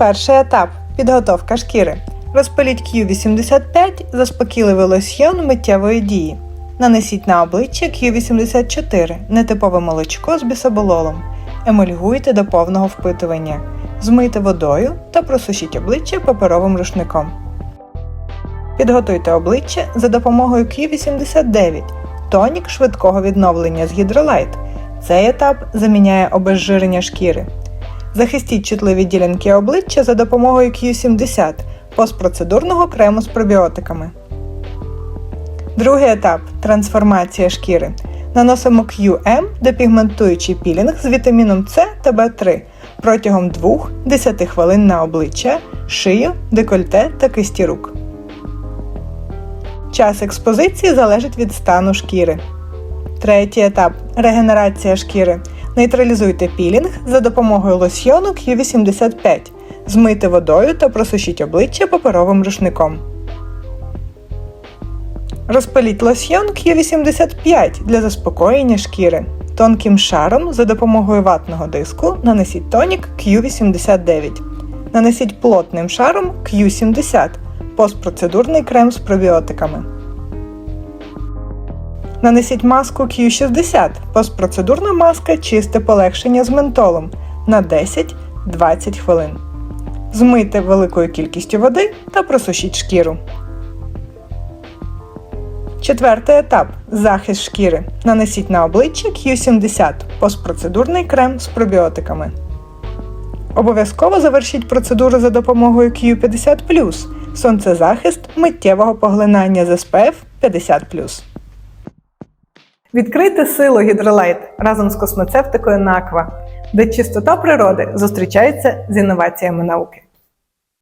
Перший етап підготовка шкіри. Розпиліть Q85 заспокійливий лосьйон миттєвої дії. Нанесіть на обличчя Q84 нетипове молочко з бісобололом. Емульгуйте до повного впитування. Змийте водою та просушіть обличчя паперовим рушником. Підготуйте обличчя за допомогою Q89 тонік швидкого відновлення з гідролайт. Цей етап заміняє обезжирення шкіри. Захистіть чутливі ділянки обличчя за допомогою Q70 постпроцедурного крему з пробіотиками. Другий етап трансформація шкіри. Наносимо QM депігментуючий пілінг з вітаміном С та В3 протягом 2-10 хвилин на обличчя, шию, декольте та кисті рук. Час експозиції залежить від стану шкіри. Третій етап регенерація шкіри. Нейтралізуйте пілінг за допомогою лосьйону Q85. Змийте водою та просушіть обличчя паперовим рушником. Розпиліть лосьйон Q85 для заспокоєння шкіри. Тонким шаром за допомогою ватного диску нанесіть тонік Q89. Нанесіть плотним шаром Q70 постпроцедурний крем з пробіотиками. Нанесіть маску Q60 постпроцедурна маска чисте полегшення з ментолом на 10-20 хвилин. Змийте великою кількістю води та просушіть шкіру. Четвертий етап захист шкіри. Нанесіть на обличчя Q70 постпроцедурний крем з пробіотиками. Обов'язково завершіть процедуру за допомогою Q50 сонцезахист миттєвого поглинання з SPF 50 Відкрийте силу гідролайт разом з космоцевтикою Наква, де чистота природи зустрічається з інноваціями науки.